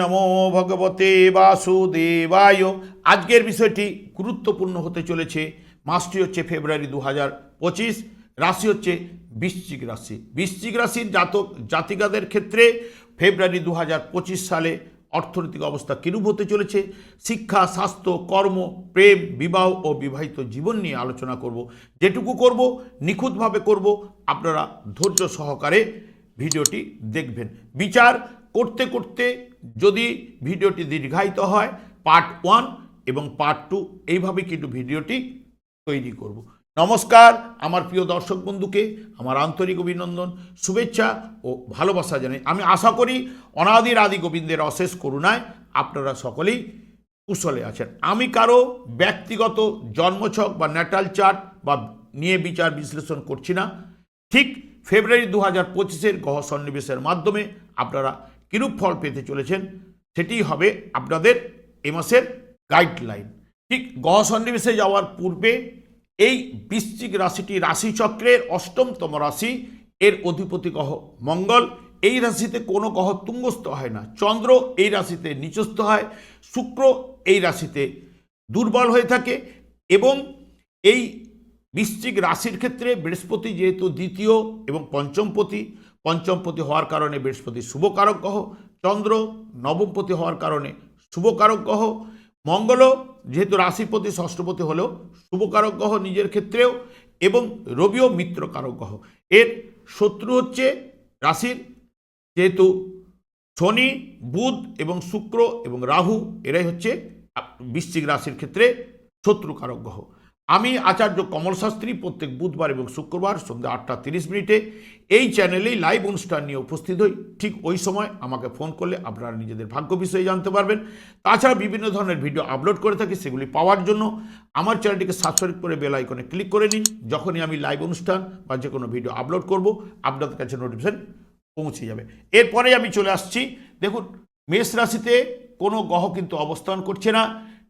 নমো ভগবতে বাসুদেবায়। আজকের বিষয়টি গুরুত্বপূর্ণ হতে চলেছে। মাসটি হচ্ছে ফেব্রুয়ারি দু হাজার পঁচিশ, রাশি হচ্ছে বৃশ্চিক রাশি। বৃশ্চিক রাশির জাতক, জাতিকাদের ক্ষেত্রে ফেব্রুয়ারি দু হাজার পঁচিশ সালে অর্থনৈতিক অবস্থা কিরূপ হতে চলেছে? শিক্ষা, স্বাস্থ্য, কর্ম, প্রেম, বিবাহ ও বিবাহিত জীবন নিয়ে আলোচনা করব। যেটুকু করব, নিখুঁতভাবে করব। আপনারা ধৈর্য সহকারে ভিডিওটি দেখবেন। বিচার করতে করতে যদি ভিডিওটি দীর্ঘায়িত হয় পার্ট ওয়ান এবং পার্ট টু এইভাবে কিন্তু ভিডিওটি তৈরি করব। নমস্কার, আমার প্রিয় দর্শক বন্ধুকে, আমার আন্তরিক অভিনন্দন, শুভেচ্ছা ও ভালোবাসা জানাই। আমি আশা করি অনাদির আদি গোবিন্দের অশেষ করুণায় আপনারা সকলেই কুশলে আছেন। আমি কারও ব্যক্তিগত জন্মছক বা ন্যাটাল চার্ট বা নিয়ে বিচার বিশ্লেষণ করছি না। ঠিক ফেব্রুয়ারি দু হাজার পঁচিশের গ্রহ সন্নিবেশের মাধ্যমে আপনারা কিরূপ ফল পেতে চলেছেন সেটিই হবে আপনাদের এ মাসের গাইডলাইন ঠিক গ্রহ সন্নিবেশে যাওয়ার পূর্বে এই বৃশ্চিক রাশিটি রাশিচক্রের অষ্টমতম রাশি, এর অধিপতি গ্রহ মঙ্গল। এই রাশিতে কোনো গ্রহ তুঙ্গস্থ হয় না। চন্দ্র এই রাশিতে নিচস্থ হয়, শুক্র এই রাশিতে দুর্বল হয়ে থাকে এবং এই বৃশ্চিক রাশির ক্ষেত্রে বৃহস্পতি যেহেতু দ্বিতীয় এবং পঞ্চমপতি পঞ্চমপতি হওয়ার কারণে বৃহস্পতি শুভকারক গ্রহ, চন্দ্র নবমপতি হওয়ার কারণে শুভকারক গ্রহ মঙ্গলও যেহেতু রাশিপতি, ষষ্ঠপতি হলেও শুভকারক গ্রহ নিজের ক্ষেত্রেও এবং রবিও মিত্রকারক গ্রহ। এর শত্রু হচ্ছে রাশির, যেহেতু শনি, বুধ এবং শুক্র এবং রাহু, এরাই হচ্ছে বৃশ্চিক রাশির ক্ষেত্রে শত্রুকারক গ্রহ। আমি আচার্য কমল শাস্ত্রী প্রত্যেক বুধবার এবং শুক্রবার সন্ধ্যা আটটা তিরিশ মিনিটে এই চ্যানেলেই লাইভ অনুষ্ঠান নিয়ে উপস্থিত হই। ঠিক ওই সময় আমাকে ফোন করলে আপনারা নিজেদের ভাগ্য বিষয়ে জানতে পারবেন। তাছাড়া বিভিন্ন ধরনের ভিডিও আপলোড করে থাকি সেগুলি পাওয়ার জন্য আমার চ্যানেলটিকে সাবস্ক্রাইব করে বেল আইকনে ক্লিক করে নিন। যখনই আমি লাইভ অনুষ্ঠান বা যে কোনো ভিডিও আপলোড করব, আপনাদের কাছে নোটিফিকেশন পৌঁছে যাবে। এরপরে আমি চলে আসছি। দেখুন, মেষ রাশিতে কোনো গ্রহ কিন্তু অবস্থান করছে না।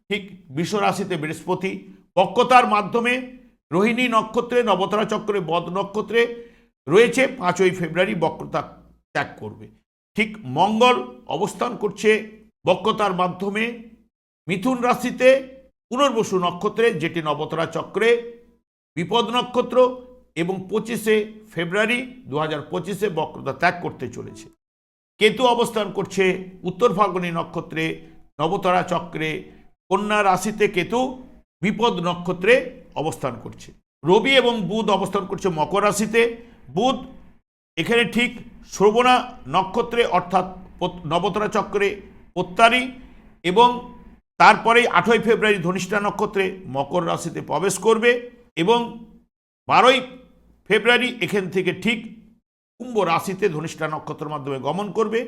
ঠিক বিশ্ব রাশিতে বৃহস্পতি বক্রতার মাধ্যমে, রোহিণী নক্ষত্রে, নবতারা চক্রে, বদ নক্ষত্রে রয়েছে, পাঁচই ফেব্রুয়ারি বক্রতা ত্যাগ করবে। ঠিক মঙ্গল অবস্থান করছে বক্রতার মাধ্যমে। মিথুন রাশিতে পুনর্বসু নক্ষত্রে, যেটি নবতারা চক্রে বিপদ নক্ষত্র এবং পঁচিশে ফেব্রুয়ারি দু হাজার পঁচিশে বক্রতা ত্যাগ করতে চলেছে। কেতু অবস্থান করছে উত্তর ফাল্গুনী নক্ষত্রে, নবতারা চক্রে, কন্যা রাশিতে কেতু বিপদ নক্ষত্রে অবস্থান করছে। রবি এবং বুধ অবস্থান করছে মকর রাশিতে। বুধ এখানে ঠিক শ্রবণা নক্ষত্রে অর্থাৎ নবতরা চক্রে প্রত্যারী এবং তারপরেই আঠই ফেব্রুয়ারি ধনিষ্ঠা নক্ষত্রে মকর রাশিতে প্রবেশ করবে এবং বারোই ফেব্রুয়ারি এখান থেকে ঠিক কুম্ভ রাশিতে ধনিষ্ঠা নক্ষত্রের মাধ্যমে গমন করবে।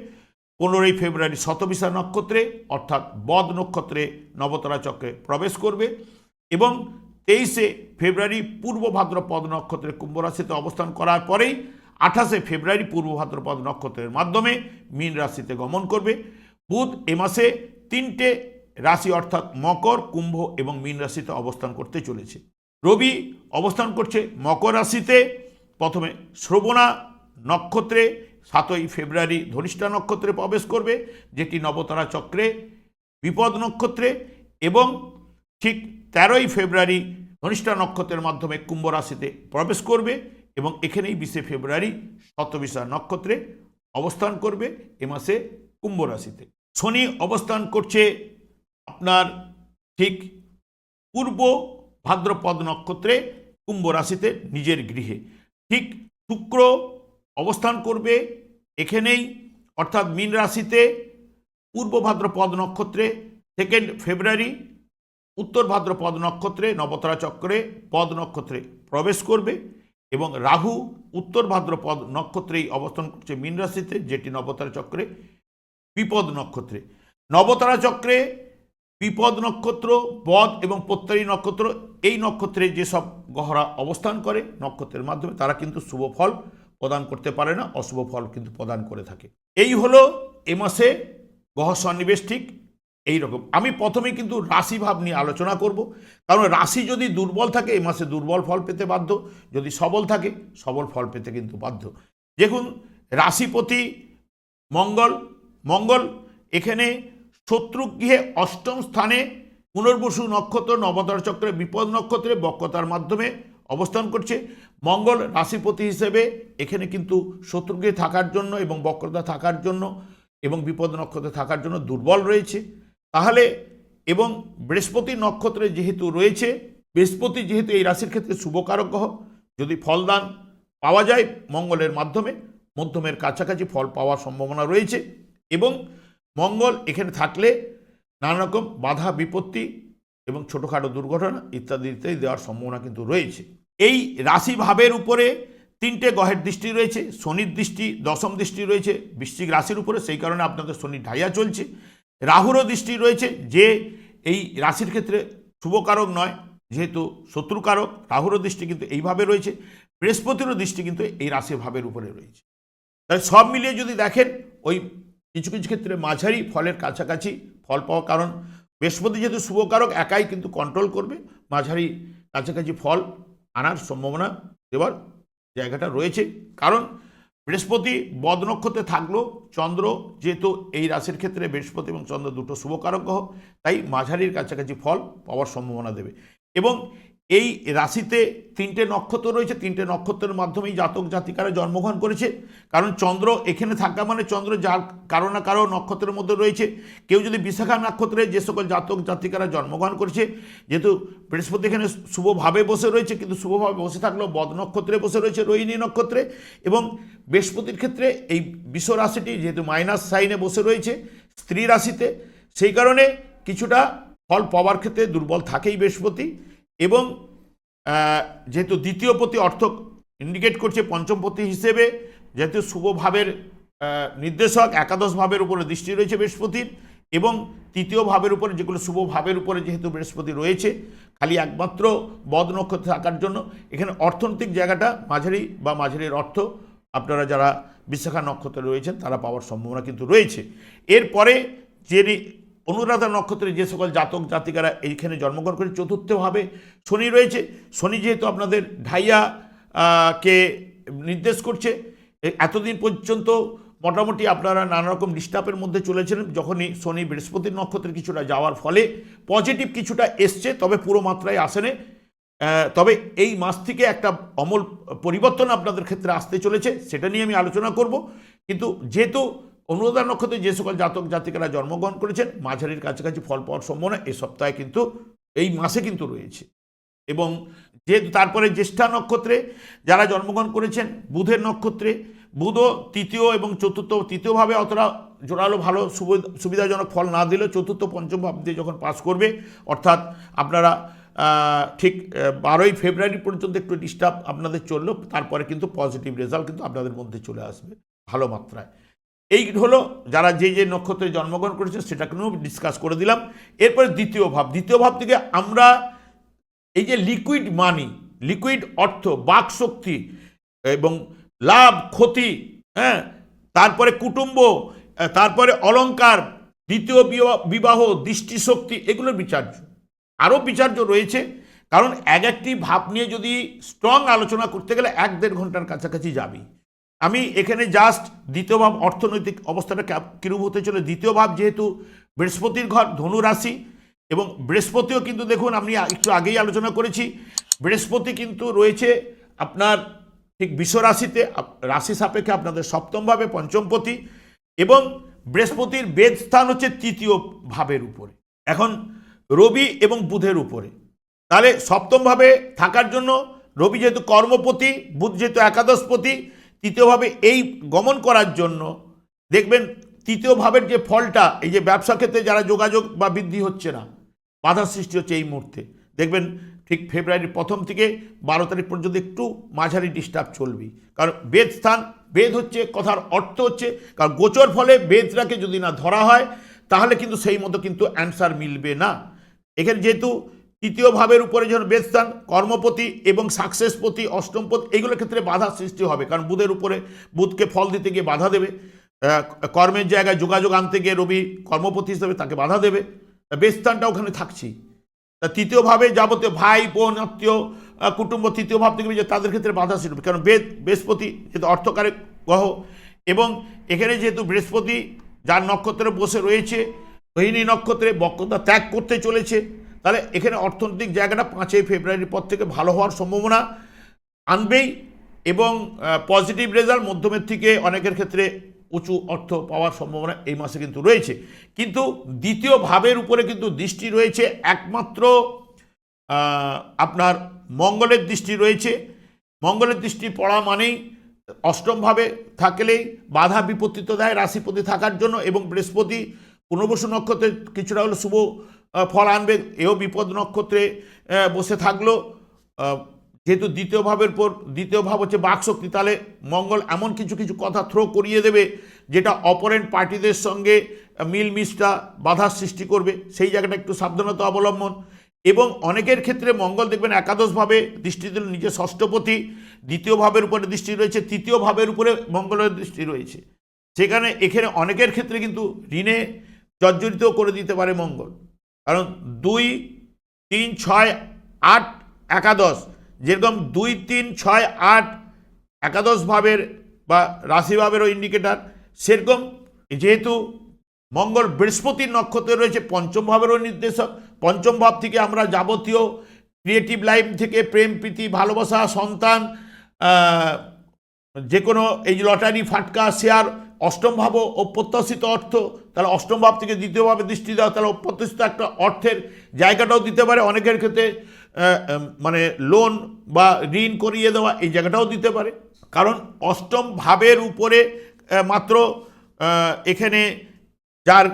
পনেরোই ফেব্রুয়ারি শতবিশা নক্ষত্রে অর্থাৎ বদ নক্ষত্রে নবতরা চক্রে প্রবেশ করবে। এবং তেইশে ফেব্রুয়ারি পূর্ব ভাদ্রপদ নক্ষত্রে কুম্ভ রাশিতে অবস্থান করার পরেই আঠাশে ফেব্রুয়ারি পূর্ব ভাদ্রপদ নক্ষত্রের মাধ্যমে মীন রাশিতে গমন করবে। বুধ এ মাসে তিনটে রাশি অর্থাৎ মকর, কুম্ভ এবং মীন রাশিতে অবস্থান করতে চলেছে। রবি অবস্থান করছে মকর রাশিতে। প্রথমে শ্রবণা নক্ষত্রে সাতই ফেব্রুয়ারি ধনিষ্ঠা নক্ষত্রে প্রবেশ করবে, যেটি নবতারা চক্রে বিপদ নক্ষত্রে এবং ঠিক তেরোই ফেব্রুয়ারি ধনিষ্ঠা নক্ষত্রের মাধ্যমে কুম্ভ রাশিতে প্রবেশ করবে এবং এখানেই বিশে ফেব্রুয়ারি শতবিশা নক্ষত্রে অবস্থান করবে এ মাসে কুম্ভ রাশিতে। শনি অবস্থান করছে আপনার ঠিক পূর্ব ভাদ্রপদ নক্ষত্রে কুম্ভ রাশিতে নিজের গৃহে। ঠিক শুক্র অবস্থান করবে এখানেই, অর্থাৎ মীন রাশিতে পূর্ব ভাদ্রপদ নক্ষত্রে সেকেন্ড ফেব্রুয়ারি উত্তর ভাদ্রপদ নক্ষত্রে, নবতরা চক্রে পদ নক্ষত্রে প্রবেশ করবে এবং রাহু উত্তর ভাদ্রপদ নক্ষত্রেই অবস্থান করছে মীন রাশিতে, যেটি নবতারা চক্রে বিপদ নক্ষত্রে। নবতারা চক্রে বিপদ নক্ষত্র, পদ এবং প্রত্যারী নক্ষত্র, এই নক্ষত্রে যেসব গহরা অবস্থান করে নক্ষত্রের মাধ্যমে, তারা কিন্তু শুভ ফল প্রদান করতে পারে না, অশুভ ফল কিন্তু প্রদান করে থাকে। এই হলো এ মাসে গ্রহ সন্নিবেশ ঠিক। এই রকম আমি প্রথমে কিন্তু রাশি ভাব নিয়ে আলোচনা করব। কারণ রাশি যদি দুর্বল থাকে, এই মাসে দুর্বল ফল পেতে বাধ্য। যদি সবল থাকে, সবল ফল পেতে কিন্তু বাধ্য। দেখুন, রাশিপতি মঙ্গল মঙ্গল এখানে শত্রুগৃহে অষ্টম স্থানে পুনর্বসু নক্ষত্র নবদর চক্রে বিপদ নক্ষত্রে বক্রতার মাধ্যমে অবস্থান করছে। মঙ্গল রাশিপতি হিসেবে এখানে কিন্তু শত্রুগৃহে থাকার জন্য এবং বক্রতা থাকার জন্য এবং বিপদ নক্ষত্রে থাকার জন্য দুর্বল রয়েছে। তাহলে এবং বৃহস্পতি নক্ষত্রে যেহেতু রয়েছে, বৃহস্পতি যেহেতু এই রাশির ক্ষেত্রে শুভকারক গ্রহ, যদি ফলদান পাওয়া যায় মঙ্গলের মাধ্যমে, মধ্যমের কাছাকাছি ফল পাওয়ার সম্ভাবনা রয়েছে এবং মঙ্গল এখানে থাকলে নানা রকম বাধা, বিপত্তি এবং ছোটোখাটো দুর্ঘটনা ইত্যাদি ইত্যাদি দেওয়ার সম্ভাবনা কিন্তু রয়েছে। এই রাশি ভাবের উপরে তিনটে গ্রহের দৃষ্টি রয়েছে, শনির দৃষ্টি, দশম দৃষ্টি রয়েছে, বৃশ্চিক রাশির উপরে, সেই কারণে আপনাদের শনির ঢাইয়া চলছে। রাহুরও দৃষ্টি রয়েছে যে এই রাশির ক্ষেত্রে শুভকারক নয়, যেহেতু শত্রুকারক, রাহুরও দৃষ্টি কিন্তু এইভাবে রয়েছে, বৃহস্পতিরও দৃষ্টি কিন্তু এই রাশি ভাবের উপরে রয়েছে। তাই সব মিলিয়ে যদি দেখেন, ওই কিছু কিছু ক্ষেত্রে মাঝারি ফলের কাছাকাছি ফল পাওয়া কারণ। বৃহস্পতি যেহেতু শুভকারক, একাই কিন্তু কন্ট্রোল করবে, মাঝারি কাছাকাছি ফল আনার সম্ভাবনা দেওয়ার জায়গাটা রয়েছে। কারণ বৃহস্পতি বদ নক্ষত্রে থাকলেও চন্দ্র যেহেতু এই রাশির ক্ষেত্রে বৃহস্পতি এবং চন্দ্র দুটো শুভকারক গ্রহ, তাই মাঝারির কাছাকাছি ফল পাওয়ার সম্ভাবনা দেবে। এবং এই রাশিতে তিনটে নক্ষত্র রয়েছে। তিনটে নক্ষত্রের মাধ্যমেই জাতক জাতিকারা জন্মগ্রহণ করেছে। কারণ চন্দ্র এখানে থাকা মানে চন্দ্র যার কারও না কারও নক্ষত্রের মধ্যে রয়েছে। কেউ যদি বিশাখা নক্ষত্রে যে সকল জাতক জাতিকারা জন্মগ্রহণ করেছে, যেহেতু বৃহস্পতি এখানে শুভভাবে বসে রয়েছে, কিন্তু শুভভাবে বসে থাকলেও বদ নক্ষত্রে বসে রয়েছে রোহিণী নক্ষত্রে। এবং বৃহস্পতির ক্ষেত্রে এই বিশ্ব রাশিটি যেহেতু মাইনাস সাইনে বসে রয়েছে স্ত্রী রাশিতে, সেই কারণে কিছুটা ফল পাওয়ার ক্ষেত্রে দুর্বল থাকেই বৃহস্পতি। এবং যেহেতু দ্বিতীয় পতি অর্থ ইন্ডিকেট করছে পঞ্চম পতি হিসেবে, যেহেতু শুভ ভাবের নির্দেশক, একাদশ ভাবের উপরে দৃষ্টি রয়েছে বৃহস্পতির, এবং তৃতীয় ভাবের উপরে যেগুলো শুভ ভাবের উপরে যেহেতু বৃহস্পতি রয়েছে, খালি একমাত্র বদ নক্ষত্র থাকার জন্য, এখানে অর্থনৈতিক জায়গাটা মাঝারি বা মাঝারির অর্থ আপনারা যারা বিশাখা নক্ষত্রে রয়েছেন, তারা পাওয়ার সম্ভাবনা কিন্তু রয়েছে। এরপরে যে অনুরাধা নক্ষত্রে যে সকল জাতক জাতিকারা এইখানে জন্মগ্রহণ করে চতুর্থভাবে শনি রয়েছে। শনি যেহেতু আপনাদের ঢাইয়া কে নির্দেশ করছে এতদিন পর্যন্ত মোটামুটি আপনারা নানা রকম ডিস্টার্বের মধ্যে চলেছিলেন যখনই শনি বৃহস্পতির নক্ষত্রে কিছুটা যাওয়ার ফলে পজিটিভ কিছুটা এসছে, তবে পুরো মাত্রায় আসেনি তবে এই মাস থেকে একটা অমল পরিবর্তন আপনাদের ক্ষেত্রে আসতে চলেছে, সেটা নিয়ে আমি আলোচনা করব। কিন্তু যেহেতু অনুরাধা নক্ষত্রে যে সকল জাতক জাতিকারা জন্মগ্রহণ করেছেন, মাঝারির কাছাকাছি ফল পাওয়ার সম্ভাবনা এই সপ্তাহে কিন্তু, এই মাসে কিন্তু রয়েছে। এবং যেহেতু তারপরে জ্যেষ্ঠা নক্ষত্রে যারা জন্মগ্রহণ করেছেন, বুধের নক্ষত্রে বুধও তৃতীয় এবং চতুর্থ, তৃতীয়ভাবে অতটা জোরালো ভালো সুবিধা- সুবিধাজনক ফল না দিলেও চতুর্থ, পঞ্চম ভাব দিয়ে যখন পাস করবে, অর্থাৎ আপনারা ঠিক বারোই ফেব্রুয়ারি পর্যন্ত একটু ডিস্টার্ব আপনাদের চলল তারপরে কিন্তু পজিটিভ রেজাল্ট কিন্তু আপনাদের মধ্যে চলে আসবে, ভালো মাত্রায়। এই হলো যারা যে যে নক্ষত্রে জন্মগ্রহণ করেছে, সেটাকে নিয়েও ডিসকাস করে দিলাম। এরপরে দ্বিতীয় ভাব। দ্বিতীয় ভাব থেকে আমরা এই যে লিকুইড মানি লিকুইড অর্থ, বাক শক্তি এবং লাভ, ক্ষতি হ্যাঁ তারপরে কুটুম্ব তারপরে অলংকার দ্বিতীয় বিবাহ দৃষ্টিশক্তি, এগুলোর বিচার্য। আরও বিচার্য রয়েছে, কারণ এক একটি ভাব নিয়ে যদি স্ট্রং আলোচনা করতে গেলে এক দেড় ঘণ্টার কাছাকাছি যাবি আমি এখানে জাস্ট দ্বিতীয় ভাব, অর্থনৈতিক অবস্থাটা কিরূপ হতে চলে দ্বিতীয় ভাব যেহেতু বৃহস্পতির ঘর, ধনু রাশি, এবং বৃহস্পতিও কিন্তু দেখুন, আমি একটু আগেই আলোচনা করেছি, বৃহস্পতি কিন্তু রয়েছে আপনার ঠিক বিশ্ব রাশিতে, আপ- রাশি সাপেক্ষে আপনাদের সপ্তমভাবে পঞ্চমপতি, এবং বৃহস্পতির বেদ স্থান হচ্ছে তৃতীয় ভাবের উপরে। এখন রবি এবং বুধের উপরে। তাহলে সপ্তমভাবে থাকার জন্য রবি যেহেতু কর্মপতি, বুধ যেহেতু একাদশপতি তৃতীয়ভাবে এই গমন করার জন্য দেখবেন তৃতীয় ভাবের যে ফলটা, এই যে ব্যবসা ক্ষেত্রে যারা যোগাযোগ বা বৃদ্ধি হচ্ছে না, বাধার সৃষ্টি হচ্ছে এই মুহূর্তে। দেখবেন ঠিক ফেব্রুয়ারির প্রথম থেকে বারো তারিখ পর্যন্ত একটু মাঝারি ডিস্টার্ব চলবে কারণ বেদ স্থান, বেদ হচ্ছে, কথার অর্থ হচ্ছে, কারণ গোচর ফলে বেদটাকে যদি না ধরা হয়, তাহলে কিন্তু সেই মতো কিন্তু অ্যান্সার মিলবে না। এখানে যেহেতু তৃতীয় ভাবের উপরে যখন বেদস্থান, কর্মপতি এবং সাকসেসপতি অষ্টমপতি এইগুলোর ক্ষেত্রে বাধা সৃষ্টি হবে। কারণ বুধের উপরে বুধকে ফল দিতে গিয়ে বাধা দেবে। কর্মের জায়গায় যোগাযোগ আনতে গিয়ে রবি কর্মপতি হিসেবে তাকে বাধা দেবে। বেদস্থানটা ওখানে থাকছেই। তা তৃতীয়ভাবে যাবতীয় ভাই, বোন, আত্মীয় কুটুম্ব, তৃতীয় ভাব থেকে যে তাদের ক্ষেত্রে বাধা সৃষ্টি হবে। কারণ বেদ, বৃহস্পতি যেহেতু অর্থকারক গ্রহ এবং এখানে যেহেতু বৃহস্পতি, যার নক্ষত্রে বসে রয়েছে রোহিণী নক্ষত্রে বক্রতা ত্যাগ করতে চলেছে তাহলে এখানে অর্থনৈতিক জায়গাটা পাঁচই ফেব্রুয়ারির পর থেকে ভালো হওয়ার সম্ভাবনা আনবেই এবং পজিটিভ রেজাল্ট মধ্যমের থেকে অনেকের ক্ষেত্রে উঁচু অর্থ পাওয়ার সম্ভাবনা এই মাসে কিন্তু রয়েছে। কিন্তু দ্বিতীয় ভাবের উপরে কিন্তু দৃষ্টি রয়েছে, একমাত্র আপনার মঙ্গলের দৃষ্টি রয়েছে। মঙ্গলের দৃষ্টি পড়া মানেই অষ্টমভাবে থাকলেই বাধা বিপত্তি তো দেয় রাশিপতি থাকার জন্য এবং বৃহস্পতি, পুনর্বসু নক্ষত্রে কিছুটা হলে শুভ ফল আনবে, এও বিপদ নক্ষত্রে বসে থাকল। যেহেতু দ্বিতীয় ভাবের পর, দ্বিতীয় ভাব হচ্ছে বাকশক্তি, তাহলে মঙ্গল এমন কিছু কিছু কথা থ্রো করিয়ে দেবে, যেটা অপরেন্ট পার্টিদের সঙ্গে মিলমিশটা, বাধার সৃষ্টি করবে। সেই জায়গাটা একটু সাবধানতা অবলম্বন। এবং অনেকের ক্ষেত্রে মঙ্গল দেখবেন একাদশভাবে দৃষ্টি দিল নিজের ষষ্ঠপতি, দ্বিতীয় ভাবের উপরে দৃষ্টি রয়েছে, তৃতীয় ভাবের উপরে মঙ্গলের দৃষ্টি রয়েছে। সেখানে, এখানে অনেকের ক্ষেত্রে কিন্তু ঋণে জর্জরিত করে দিতে পারে মঙ্গল। কারণ দুই, তিন, ছয়, আট, একাদশ, যেরকম দুই, তিন, ছয়, আট, একাদশ ভাবের বা রাশিভাবেরও ইন্ডিকেটার সেরকম যেহেতু মঙ্গল বৃহস্পতির নক্ষত্রে রয়েছে, পঞ্চম ভাবেরও নির্দেশক, পঞ্চম ভাব থেকে আমরা যাবতীয় ক্রিয়েটিভ লাইফ থেকে প্রেম, প্রীতি, ভালোবাসা, সন্তান যে কোনো এই লটারি ফাটকা শেয়ার অষ্টম ভাব অপ্রত্যাশিত অর্থ, তাহলে অষ্টম ভাব থেকে দ্বিতীয় ভাবে দৃষ্টি দেওয়া তাহলে অপ্রত্যাশিত একটা অর্থের জায়গাটাও দিতে পারে অনেকের ক্ষেত্রে মানে লোন বা ঋণ করিয়ে দেওয়া এই জায়গাটাও দিতে পারে। কারণ অষ্টম ভাবের উপরে মাত্র এখানে যার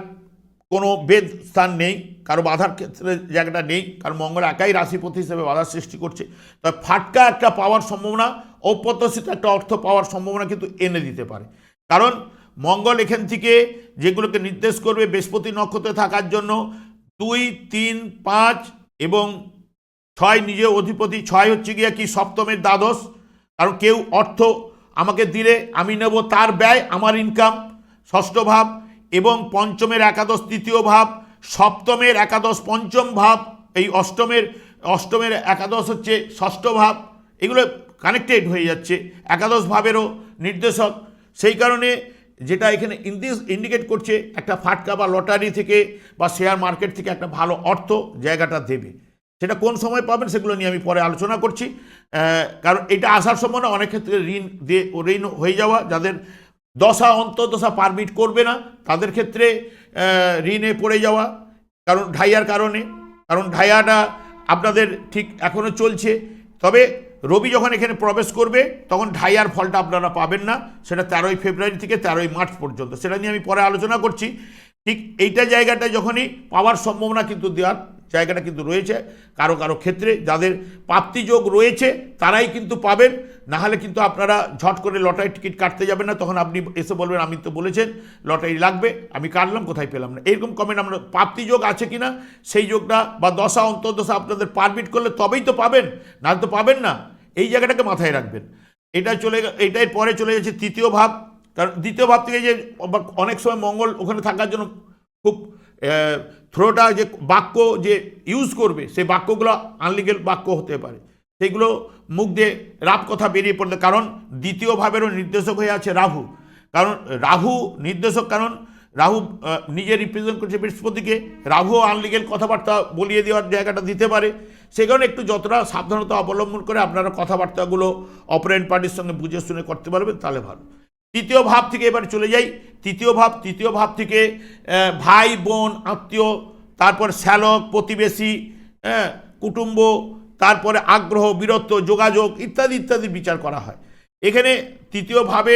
কোনো বেদ স্থান নেই, কারও বাধার ক্ষেত্রে জায়গাটা নেই, কারণ মঙ্গল একাই রাশিপতি হিসেবে বাধার সৃষ্টি করছে তবে ফাটকা একটা পাওয়ার সম্ভাবনা অপ্রত্যাশিত একটা অর্থ পাওয়ার সম্ভাবনা কিন্তু এনে দিতে পারে। কারণ মঙ্গল এখান থেকে যেগুলোকে নির্দেশ করবে বৃহস্পতি নক্ষত্রে থাকার জন্য দুই, তিন, পাঁচ এবং ছয় নিজে অধিপতি, ছয় হচ্ছে গিয়া কি সপ্তমের দ্বাদশ। কারণ কেউ অর্থ আমাকে দিলে আমি নেব তার ব্যয়, আমার ইনকাম ষষ্ঠ ভাব এবং পঞ্চমের একাদশ, তৃতীয় ভাব, সপ্তমের একাদশ, পঞ্চম ভাব, এই অষ্টমের অষ্টমের একাদশ হচ্ছে ষষ্ঠ ভাব, এগুলো কানেক্টেড হয়ে যাচ্ছে, একাদশ ভাবেরও নির্দেশক। সেই কারণে যেটা এখানে ইন্ডিকেট করছে একটা ফাটকা বা লটারি থেকে বা শেয়ার মার্কেট থেকে একটা ভালো অর্থ জায়গাটা দেবে। সেটা কোন সময় পাবেন সেগুলো নিয়ে আমি পরে আলোচনা করছি। কারণ এটা আসার সময় না অনেক ক্ষেত্রে ঋণ দিয়ে ঋণ হয়ে যাওয়া, যাদের দশা অন্তর্দশা পারমিট করবে না, তাদের ক্ষেত্রে ঋণে পড়ে যাওয়া, কারণ ঢাইয়ার কারণে, কারণ ঢাইয়াটা আপনাদের ঠিক এখনও চলছে। তবে রবি যখন এখানে প্রবেশ করবে, তখন ঢাইয়ার ফলটা আপনারা পাবেন না। সেটা তেরোই ফেব্রুয়ারি থেকে তেরোই মার্চ পর্যন্ত। সেটা নিয়ে আমি পরে আলোচনা করছি। ঠিক এইটা জায়গাটা যখনই পাওয়ার সম্ভাবনা কিন্তু দেওয়ার জায়গাটা কিন্তু রয়েছে, কারও কারও ক্ষেত্রে যাদের প্রাপ্তিযোগ রয়েছে তারাই কিন্তু পাবেন না হলে কিন্তু আপনারা ঝট করে লটারি টিকিট কাটতে যাবেন না, তখন আপনি এসে বলবেন, আমি তো বলেছেন লটারি লাগবে, আমি কাটলাম, কোথায় পেলাম না? এরকম কমেন্ট আমরা প্রাপ্তিযোগ আছে কি না সেই যোগটা বা দশা, অন্তর্দশা আপনাদের পারমিট করলে তবেই তো পাবেন না তো পাবেন না, এই জায়গাটাকে মাথায় রাখবেন। এটা চলে এটাই পরে চলে যাচ্ছে তৃতীয় ভাব কারণ দ্বিতীয় ভাব থেকে যে অনেক সময় মঙ্গল ওখানে থাকার জন্য খুব থ্রোটা যে বাক্য যে ইউজ করবে, সেই বাক্যগুলো আনলিগেল বাক্য হতে পারে। সেগুলো মুখ দিয়ে রাপ কথা বেরিয়ে পড়তে কারণ দ্বিতীয় ভাবেরও নির্দেশক হয়ে আছে রাহু। কারণ রাহু নির্দেশক, কারণ রাহু নিজে রিপ্রেজেন্ট করছে বৃহস্পতিকে, রাহুও আনলিগেল কথাবার্তা বলিয়ে দেওয়ার জায়গাটা দিতে পারে। সে কারণে একটু যতটা সাবধানতা অবলম্বন করে আপনারা কথাবার্তাগুলো অপারেন্ট পার্টির সঙ্গে বুঝে শুনে করতে পারবেন, তাহলে ভালো। তৃতীয় ভাব থেকে এবার চলে যাই। তৃতীয় ভাব তৃতীয় ভাব থেকে ভাই, বোন, আত্মীয়, তারপর শ্যালক, প্রতিবেশী হ্যাঁ কুটুম্ব, তারপরে আগ্রহ, বীরত্ব, যোগাযোগ ইত্যাদি ইত্যাদি বিচার করা হয়। এখানে তৃতীয়ভাবে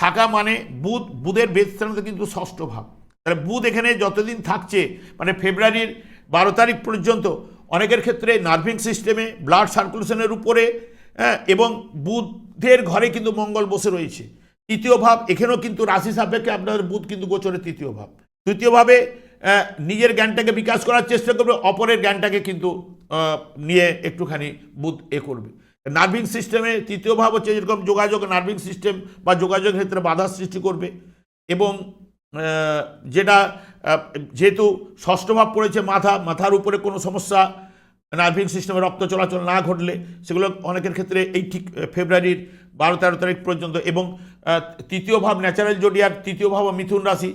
থাকা মানে বুধ, বুধের বেদস্থানতে কিন্তু ষষ্ঠ ভাব। তাহলে বুধ এখানে যতদিন থাকছে মানে ফেব্রুয়ারির বারো তারিখ পর্যন্ত, অনেকের ক্ষেত্রে নার্ভিং সিস্টেমে, ব্লাড সার্কুলেশনের উপরে হ্যাঁ এবং বুধের ঘরে কিন্তু মঙ্গল বসে রয়েছে। তৃতীয় ভাব, এখানেও কিন্তু রাশি সাপেক্ষে আপনাদের বুধ কিন্তু গোচরে তৃতীয় ভাব। তৃতীয়ভাবে নিজের জ্ঞানটাকে বিকাশ করার চেষ্টা করবে, অপরের জ্ঞানটাকে কিন্তু নিয়ে একটুখানি বুধ এ করবে। নার্ভিং সিস্টেমে তৃতীয় ভাব হচ্ছে যেরকম যোগাযোগ, নার্ভিং সিস্টেম বা যোগাযোগের ক্ষেত্রে বাধার সৃষ্টি করবে এবং যেটা যেহেতু ষষ্ঠ ভাব পড়েছে মাথা, মাথার উপরে কোনো সমস্যা, নার্ভিং সিস্টেমে রক্ত চলাচল না ঘটলে, সেগুলো অনেকের ক্ষেত্রে এই ঠিক ফেব্রুয়ারির বারো তেরো তারিখ পর্যন্ত এবং তৃতীয় ভাব ন্যাচারাল জোডিয়ার তৃতীয় ভাব মিথুন রাশি।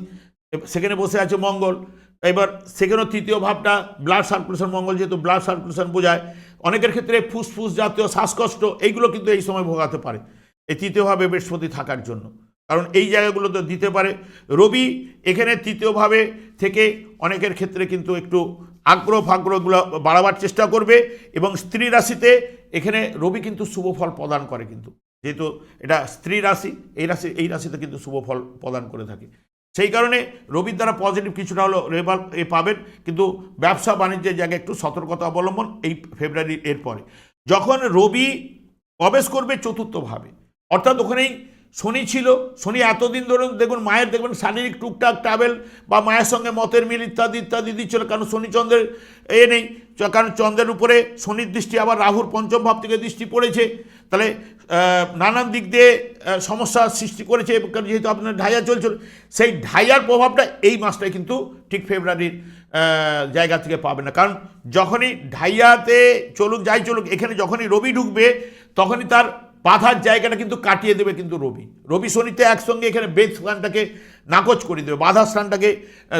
সেখানে বসে আছে মঙ্গল। এবার সেখানেও তৃতীয় ভাবটা ব্লাড সার্কুলেশন মঙ্গল, যেহেতু ব্লাড সার্কুলেশন বোঝায়, অনেকের ক্ষেত্রে ফুসফুস জাতীয় শ্বাসকষ্ট, এইগুলো কিন্তু এই সময় ভোগাতে পারে। এই তৃতীয়ভাবে বৃহস্পতি থাকার জন্য। কারণ এই জায়গাগুলো তো দিতে পারে। রবি এখানে তৃতীয়ভাবে থেকে অনেকের ক্ষেত্রে কিন্তু একটু আগ্রহ ফাগ্রহগুলো বাড়াবার চেষ্টা করবে এবং স্ত্রী রাশিতে এখানে রবি কিন্তু শুভ ফল প্রদান করে কিন্তু। যেহেতু এটা স্ত্রী রাশি, এই রাশি, এই রাশিতে কিন্তু শুভ ফল প্রদান করে থাকে। সেই কারণে রবির দ্বারা পজিটিভ কিছুটা হলো রেবাল এ পাবেন, কিন্তু ব্যবসা বাণিজ্যের জায়গায় একটু সতর্কতা অবলম্বন এই ফেব্রুয়ারির এরপরে যখন রবি প্রবেশ করবে চতুর্থভাবে অর্থাৎ ওখানেই শনি ছিল শনি এতদিন ধরে দেখুন মায়ের দেখবেন শারীরিক টুকটাক ট্রাভেল বা মায়ের সঙ্গে মতের মিল ইত্যাদি ইত্যাদি দিচ্ছিল কারণ শনি চন্দ্রের এ নেই। কারণ চন্দ্রের উপরে শনির দৃষ্টি আবার রাহুর পঞ্চম ভাব থেকে দৃষ্টি পড়েছে। তাহলে নানান দিক দিয়ে আহ, সমস্যার সৃষ্টি করেছে যেহেতু আপনার ঢাইয়া চলছিল সেই ঢাইয়ার প্রভাবটা এই মাসটায় কিন্তু ঠিক ফেব্রুয়ারির জায়গা থেকে পাবে না। কারণ যখনই ঢাইয়াতে চলুক যাই চলুক এখানে যখনই রবি ঢুকবে তখনই তার বাধার জায়গাটা কিন্তু কাটিয়ে দেবে কিন্তু রবি। রবি শনিতে একসঙ্গে এখানে বেদ স্থানটাকে নাকচ করে দেবে, বাধার স্থানটাকে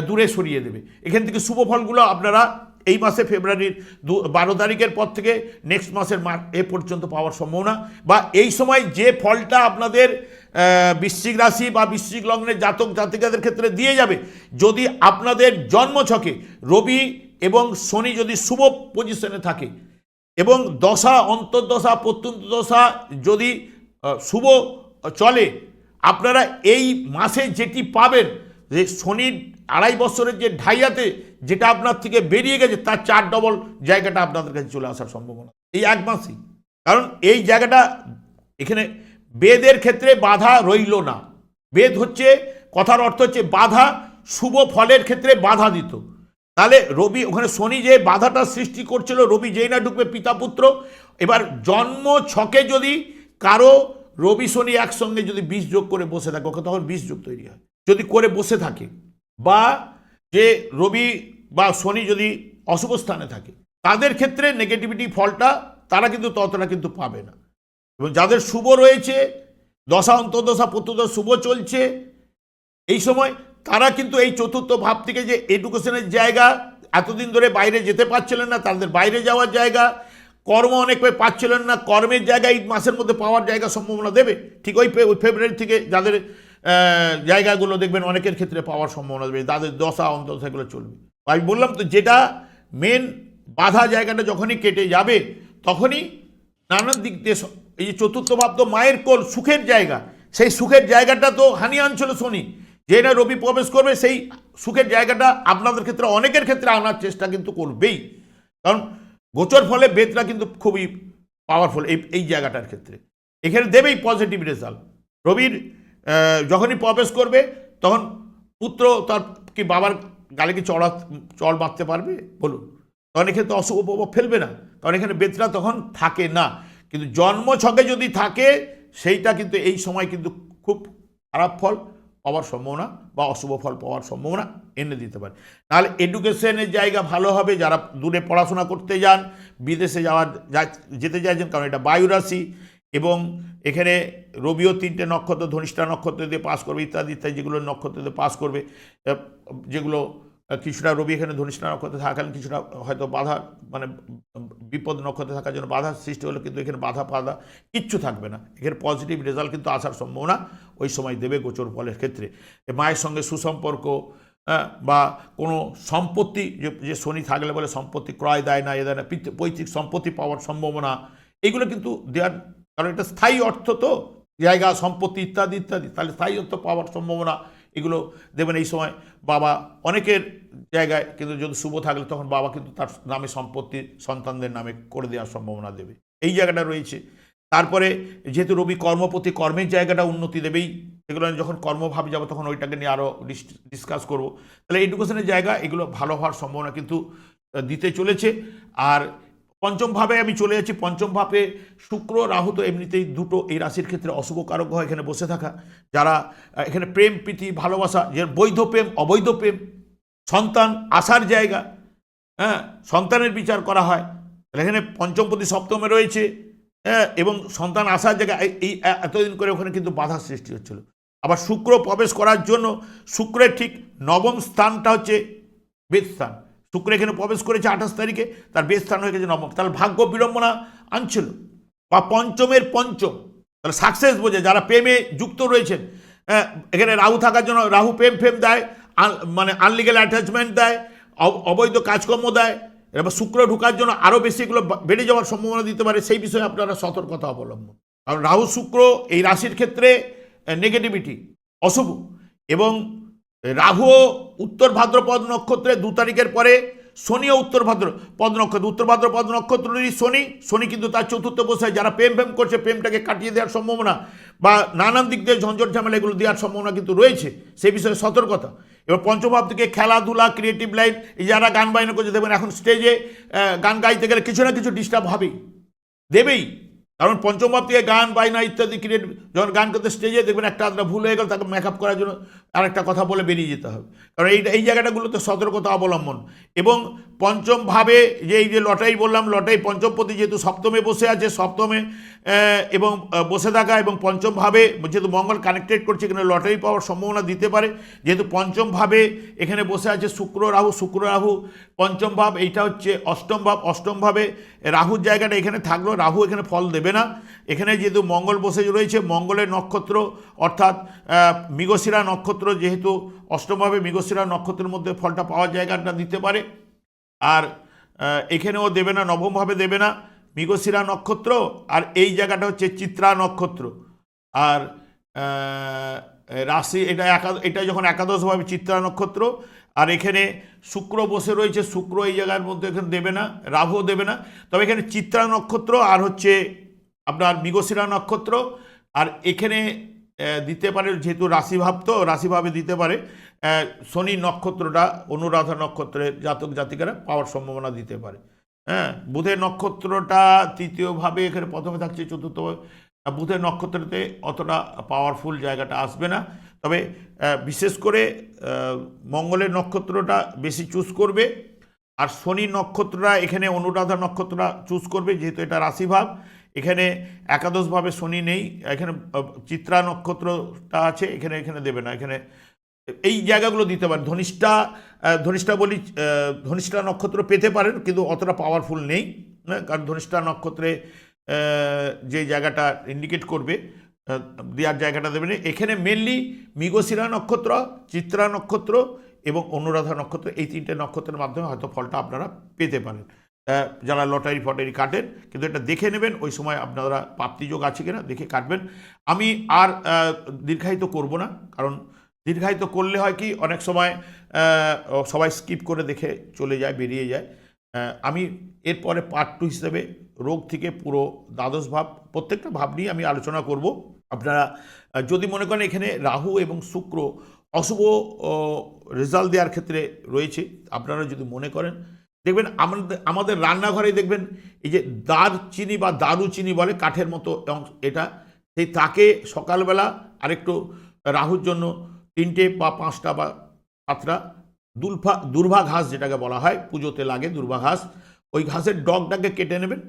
দূরে সরিয়ে দেবে। এখান থেকে শুভ ফলগুলো আপনারা এই মাসে ফেব্রুয়ারির দু, বারো তারিখের পর থেকে নেক্সট মাসের মা এ পর্যন্ত পাওয়ার সম্ভাবনা। বা এই সময় যে ফলটা আপনাদের বৃশ্চিক রাশি বা বৃশ্চিক লগ্নের জাতক জাতিকাদের ক্ষেত্রে দিয়ে যাবে, যদি আপনাদের জন্মছকে রবি এবং শনি যদি শুভ পজিশনে থাকে এবং দশা, অন্তর্দশা প্রত্যন্ত দশা যদি শুভ চলে, আপনারা এই মাসে যেটি পাবেন, যে শনির আড়াই বছরের যে ঢাইয়াতে যেটা আপনার থেকে বেরিয়ে গেছে, তার চার ডবল জায়গাটা আপনাদের কাছে চলে আসার সম্ভাবনা। এই এক মাসেই। কারণ এই জায়গাটা এখানে বেদের ক্ষেত্রে বাধা রইল না। বেদ হচ্ছে, কথার অর্থ হচ্ছে বাধা, শুভ ফলের ক্ষেত্রে বাধা দিত। তাহলে রবি, ওখানে শনি যে বাধাটা সৃষ্টি করছিল, রবি যেই না ঢুকবে, পিতা পুত্র। এবার জন্ম ছকে যদি কারও রবি, শনি একসঙ্গে যদি বিষ যোগ করে বসে থাকে, ওকে তখন বিষ যোগ তৈরি হয়। যদি করে বসে থাকে বা যে রবি বা শনি যদি অশুভ স্থানে থাকে, তাদের ক্ষেত্রে নেগেটিভিটি ফলটা তারা কিন্তু ততটা কিন্তু পাবে না। এবং যাদের শুভ রয়েছে, দশা, অন্তর্দশা, প্রত্যদশা, শুভ চলছে, এই সময় তারা কিন্তু এই চতুর্থ ভাব থেকে যে এডুকেশনের জায়গা, এতদিন ধরে বাইরে যেতে পারছিলেন না, তাদের বাইরে যাওয়ার জায়গা, কর্ম অনেক পাচ্ছিলেন না, কর্মের জায়গা এই মাসের মধ্যে পাওয়ার জায়গা সম্ভাবনা দেবে। ঠিক ওই ফেব্রুয়ারি থেকে যাদের জায়গাগুলো দেখবেন অনেকের ক্ষেত্রে পাওয়ার সম্ভাবনা দেবে, তাদের দশা অন্তর সেগুলো চলবে। আমি বললাম তো যেটা মেন বাধা জায়গাটা যখনই কেটে যাবে, তখনই নানান দিক দিয়ে এই যে চতুর্থ ভাব তো মায়ের কোল, সুখের জায়গা। সেই সুখের জায়গাটা তো হানি আনছিল শনি। যে না রবি প্রবেশ করবে, সেই সুখের জায়গাটা আপনাদের ক্ষেত্রে, অনেকের ক্ষেত্রে আনার চেষ্টা কিন্তু করবেই। কারণ গোচর ফলে বেদরা কিন্তু খুবই পাওয়ারফুল এই এই জায়গাটার ক্ষেত্রে। এখানে দেবেই পজিটিভ রেজাল্ট রবির যখনই প্রবেশ করবে, তখন পুত্র তার কি বাবার গালে কি চড়া, চড় মারতে পারবে? বলুন। তখন এক্ষেত্রে অশুভ প্রভাব ফেলবে না। কারণ এখানে বেদরা তখন থাকে না। কিন্তু জন্ম ছকে যদি থাকে, সেইটা কিন্তু এই সময় কিন্তু খুব খারাপ ফল। পাওয়ার সম্ভাবনা বা অশুভ ফল পাওয়ার সম্ভাবনা এনে দিতে পারে। নাহলে এডুকেশনের জায়গা ভালো হবে, যারা দূরে পড়াশোনা করতে যান, বিদেশে যাওয়ার যেতে চাইছেন, কারণ এটা বায়ুরাশি এবং এখানে রবিও তিনটে নক্ষত্র, ধনিষ্ঠা নক্ষত্র দিয়ে পাস করবে, ইত্যাদি ইত্যাদি যেগুলো নক্ষত্র দিয়ে পাস করবে যেগুলো কিছুটা রবি এখানে ধনিষ্ঠা নক্ষত্রে থাকাকালীন কিছুটা হয়তো বাধা মানে বিপদ নক্ষত্রে থাকার জন্য বাধা সৃষ্টি হলো, কিন্তু এখানে বাধা ফাধা কিচ্ছু থাকবে না। এখানে পজিটিভ রেজাল্ট কিন্তু আসার সম্ভাবনা ওই সময় দেবে গোচর ফলের ক্ষেত্রে। মায়ের সঙ্গে সুসম্পর্ক বা কোনো সম্পত্তি, যে শনি থাকলে বলে সম্পত্তি ক্রয় দেয় না, এ দেয় না, পিত- পৈতৃক সম্পত্তি পাওয়ার সম্ভাবনা, এগুলো কিন্তু দেওয়ার, কারণ এটা স্থায়ী অর্থ তো, জায়গা, সম্পত্তি ইত্যাদি ইত্যাদি, তাহলে স্থায়ী অর্থ পাওয়ার সম্ভাবনা এগুলো দেবেন এই সময় বাবা অনেকের জায়গায় কিন্তু যদি শুভ থাকলে তখন বাবা কিন্তু তার নামে সম্পত্তি সন্তানদের নামে করে দেওয়ার সম্ভাবনা দেবে। এই জায়গাটা রয়েছে। তারপরে যেহেতু রবি কর্মপতি, কর্মের জায়গাটা উন্নতি দেবেই। এগুলো যখন কর্মভাবে যাব তখন ওইটাকে নিয়ে আরও ডিসকাস করব। তাহলে এডুকেশনের জায়গা এগুলো ভালো হওয়ার সম্ভাবনা কিন্তু দিতে চলেছে। আর পঞ্চম ভাবে আমি চলে যাচ্ছি। পঞ্চম ভাবে শুক্র, রাহু তো এমনিতেই দুটো এই রাশির ক্ষেত্রে অশুভ কারক হয় এখানে বসে থাকা। যারা এখানে প্রেম, প্রীতি, ভালোবাসা, যে বৈধ প্রেম, অবৈধ প্রেম, সন্তান আসার জায়গা হ্যাঁ সন্তানের বিচার করা হয়। তাহলে এখানে পঞ্চমপতি সপ্তমে রয়েছে হ্যাঁ এবং সন্তান আসার জায়গা, এই এতদিন করে ওখানে কিন্তু বাধার সৃষ্টি হচ্ছিল। আবার শুক্র প্রবেশ করার জন্য শুক্রের ঠিক নবম স্থানটা হচ্ছে বেদ স্থান। শুক্র এখানে প্রবেশ করেছে আঠাশ তারিখে তার বেশ স্থান হয়ে গেছে নবম। তাহলে ভাগ্য বিড়ম্বনা আনছিল। বা পঞ্চমের পঞ্চম তাহলে সাকসেস বোঝে যারা প্রেমে যুক্ত রয়েছেন হ্যাঁ, এখানে রাহু থাকার জন্য রাহু প্রেম ফেম দেয় মানে আনলিগাল অ্যাটাচমেন্ট দেয় অবৈধ কাজকর্ম দেয় এবার শুক্র ঢুকার জন্য আরও বেশি এগুলো বেড়ে যাওয়ার সম্ভাবনা দিতে পারে সেই বিষয়ে আপনারা সতর্কতা অবলম্বন। কারণ রাহু শুক্র এই রাশির ক্ষেত্রে নেগেটিভিটি অশুভ এবং রাহুও উত্তর ভাদ্রপদ নক্ষত্রে দু তারিখের পরে শনিও উত্তর ভাদ্র, পদ নক্ষত্র, উত্তর ভাদ্রপদ নক্ষত্রেরই শনি। শনি কিন্তু তার চতুর্থ বসায়, যারা প্রেম প্রেম করছে, প্রেমটাকে কাটিয়ে দেওয়ার সম্ভাবনা বা নানান দিক দিয়ে ঝঞ্ঝট ঝামেলা এগুলো দেওয়ার সম্ভাবনা কিন্তু রয়েছে। সেই বিষয়ে সতর্কতা। এবার পঞ্চভাব থেকে খেলাধুলা ক্রিয়েটিভ লাইন যারা গান বায়না করছে, দেখবেন এখন স্টেজে গান গাইতে গেলে কিছু না কিছু ডিস্টার্ব হবেই। দেবেই। কারণ পঞ্চম থেকে গান, বায়না ইত্যাদি ক্রিয়েট যখন গান করতে স্টেজে দেখবেন একটা আধটা ভুল হয়ে গেল, তাকে মেক আপ করার জন্য আরেকটা কথা বলে বেরিয়ে যেতে হবে। কারণ এই এই জায়গাটাগুলোতে সতর্কতা অবলম্বন। এবং পঞ্চমভাবে যে এই যে লটাই বললাম লটাই পঞ্চমপতি যেহেতু সপ্তমে বসে আছে, সপ্তমে এবং বসে থাকা এবং পঞ্চমভাবে, যেহেতু মঙ্গল কানেক্টেড করছে, এখানে লটারি পাওয়ার সম্ভাবনা দিতে পারে। যেহেতু পঞ্চমভাবে এখানে বসে আছে শুক্র রাহু শুক্র রাহু পঞ্চম ভাব, এইটা হচ্ছে অষ্টম ভাব। অষ্টম ভাবে রাহুর জায়গাটা এখানে থাকলেও রাহু এখানে ফল দেবে না। এখানে যেহেতু মঙ্গল বসে রয়েছে, মঙ্গলের নক্ষত্র, অর্থাৎ মৃগশিরা নক্ষত্র যেহেতু অষ্টমভাবে মৃগশিরা নক্ষত্রের মধ্যে ফলটা পাওয়ার জায়গাটা দিতে পারে। আর এখানেও দেবে না, নবমভাবে দেবে না। মৃগশিরা নক্ষত্র আর এই জায়গাটা হচ্ছে চিত্রা নক্ষত্র। আর রাশি, এটা একা এটা যখন একাদশভাবে চিত্রা নক্ষত্র, আর এখানে শুক্র বসে রয়েছে, শুক্র এই জায়গার মধ্যে এখানে দেবে না, রাহুও দেবে না। তবে এখানে চিত্রা নক্ষত্র আর হচ্ছে আপনার মৃগশিরা নক্ষত্র, আর এখানে দিতে পারে যেহেতু রাশিভাব তো, রাশিভাবে দিতে পারে শনি নক্ষত্রটা, অনুরাধা নক্ষত্রের জাতক জাতিকারা পাওয়ার সম্ভাবনা দিতে পারে। হ্যাঁ বুধের নক্ষত্রটা তৃতীয়ভাবে এখানে প্রথমে থাকছে চতুর্থ বুধের নক্ষত্রতে অতটা পাওয়ারফুল জায়গাটা আসবে না। তবে বিশেষ করে মঙ্গলের নক্ষত্রটা বেশি চুজ করবে, আর শনি নক্ষত্রটা এখানে অনুরাধা নক্ষত্রটা চুজ করবে, যেহেতু এটা রাশিভাব এখানে একাদশভাবে শনি নেই, এখানে চিত্রা নক্ষত্রটা আছে, এখানে এখানে দেবে না। এখানে এই জায়গাগুলো দিতে পারেন। ধনিষ্ঠা ধনিষ্ঠা বলি ধনিষ্ঠা নক্ষত্র পেতে পারেন কিন্তু অতটা পাওয়ারফুল নেই হ্যাঁ, কারণ ধনিষ্ঠা নক্ষত্রে যে জায়গাটা ইন্ডিকেট করবে দেওয়ার জায়গাটা দেবেন। এখানে মেনলি মৃগশিরা নক্ষত্র চিত্রা নক্ষত্র এবং অনুরাধা নক্ষত্র এই তিনটে নক্ষত্রের মাধ্যমে হয়তো ফলটা আপনারা পেতে পারেন। যারা লটারি ফটারি কাটেন কিন্তু এটা দেখে নেবেন ওই সময় আপনারা প্রাপ্তিযোগ আছে কিনা দেখে কাটবেন। আমি আর দীর্ঘায়িত করব না কারণ দীর্ঘায়িত করলে হয় কি, অনেক সময় সবাই স্কিপ করে দেখে চলে যায়, বেরিয়ে যায়। আমি এরপরে পার্ট টু হিসেবে রোগ থেকে পুরো দ্বাদশ ভাব, প্রত্যেকটা ভাব নিয়ে আমি আলোচনা করব। আপনারা যদি মনে করেন এখানে রাহু এবং শুক্র অশুভ রেজাল্ট দেওয়ার ক্ষেত্রে রয়েছে, আপনারা যদি মনে করেন, দেখবেন আমাদের আমাদের রান্নাঘরে দেখবেন, এই যে দারচিনি বা দারুচিনি বলে কাঠের মতো এটা, সেই তাকে সকালবেলা আরেকটু রাহুর জন্য তিনটে বা পাঁচটা বা সাতটা দুলফা, দুর্ভা ঘাস যেটাকে বলা হয়, পুজোতে লাগে দুর্ভা ঘাস। ওই ঘাসের ডগটাকে কেটে নেবেন,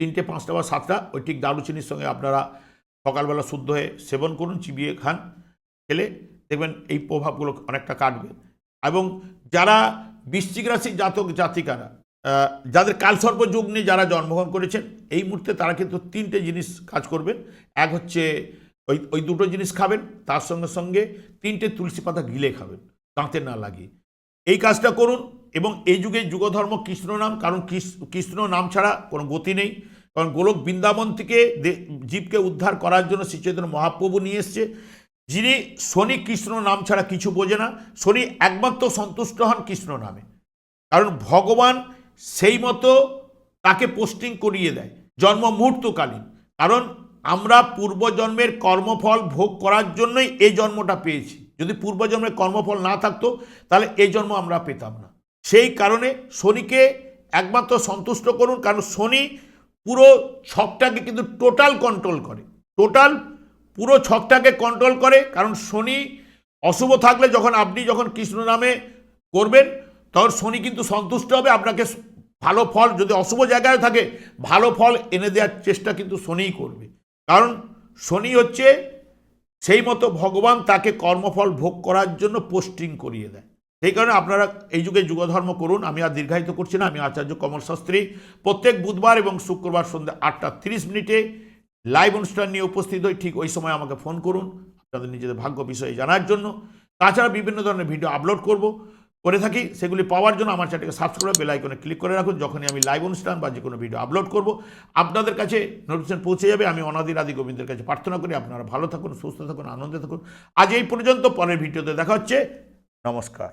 তিনটে, পাঁচটা বা সাতটা। ওই ঠিক দারুচিনির সঙ্গে আপনারা সকালবেলা শুদ্ধ হয়ে সেবন করুন, চিবিয়ে খান, খেলে দেখবেন এই প্রভাবগুলো অনেকটা কাটবে। এবং যারা বৃশ্চিক রাশির জাতক জাতিকারা যাদের কালসর্প যুগ নিয়ে যারা জন্মগ্রহণ করেছেন, এই মুহূর্তে তারা কিন্তু তিনটে জিনিস কাজ করবেন এক হচ্ছে ওই ওই দুটো জিনিস খাবেন, তার সঙ্গে সঙ্গে তিনটে তুলসী পাতা গিলে খাবেন, দাঁতে না লাগিয়ে। এই কাজটা করুন এবং এই যুগে যুগধর্ম কৃষ্ণ নাম, কারণ কৃষ্ণ নাম ছাড়া কোনো গতি নেই। কারণ গোলক বৃন্দাবন থেকে জীবকে উদ্ধার করার জন্য শ্রীচৈতন্য মহাপ্রভু নিয়ে এসছে, যিনি শনি কৃষ্ণ নাম ছাড়া কিছু বোঝে না। শনি একমাত্র সন্তুষ্ট হন কৃষ্ণ নামে। কারণ ভগবান সেই মতো তাকে পোস্টিং করিয়ে দেয় জন্ম মুহূর্তকালীন কারণ আমরা পূর্বজন্মের কর্মফল ভোগ করার জন্যই এই জন্মটা পেয়েছি। যদি পূর্বজন্মের কর্মফল না থাকতো, তাহলে এই জন্ম আমরা পেতাম না। সেই কারণে শনিকে একমাত্র সন্তুষ্ট করুন, কারণ শনি পুরো ছকটাকে কিন্তু টোটাল কন্ট্রোল করে। টোটাল পুরো ছকটাকে কন্ট্রোল করে, কারণ শনি অশুভ থাকলে যখন আপনি যখন কৃষ্ণ নামে করবেন, তখন শনি কিন্তু সন্তুষ্ট হবে, আপনাকে ভালো ফল যদি অশুভ জায়গায় থাকে, ভালো ফল এনে দেওয়ার চেষ্টা কিন্তু শনিই করবে। কারণ শনি হচ্ছে সেই মতো ভগবান তাকে কর্মফল ভোগ করার জন্য পোস্টিং করিয়ে দেয়। সেই কারণে আপনারা এই যুগে যুগধর্ম করুন, আমি আর দীর্ঘায়িত করছি না, আমি আচার্য কমল শাস্ত্রী। প্রত্যেক বুধবার এবং শুক্রবার সন্ধ্যা আটটা তিরিশ মিনিটে লাইভ অনুষ্ঠান নিয়ে উপস্থিত হই, ঠিক ওই সময় আমাকে ফোন করুন, আপনাদের নিজেদের ভাগ্য বিষয়ে জানার জন্য। তাছাড়া বিভিন্ন ধরনের ভিডিও আপলোড করব। করে থাকি, সেগুলি পাওয়ার জন্য আমার চ্যানেলকে সাবস্ক্রাইব বেল আইকনে ক্লিক করে রাখুন। যখনই আমি লাইভ অনুষ্ঠান বা যে কোনো ভিডিও আপলোড করব, আপনাদের কাছে নোটিফিকেশন পৌঁছে যাবে। আমি অনাদির আদি গোবিন্দের কাছে প্রার্থনা করি, আপনারা ভালো থাকুন, সুস্থ থাকুন, আনন্দে থাকুন। আজ এই পর্যন্ত, পরের ভিডিওতে দেখা হচ্ছে। নমস্কার।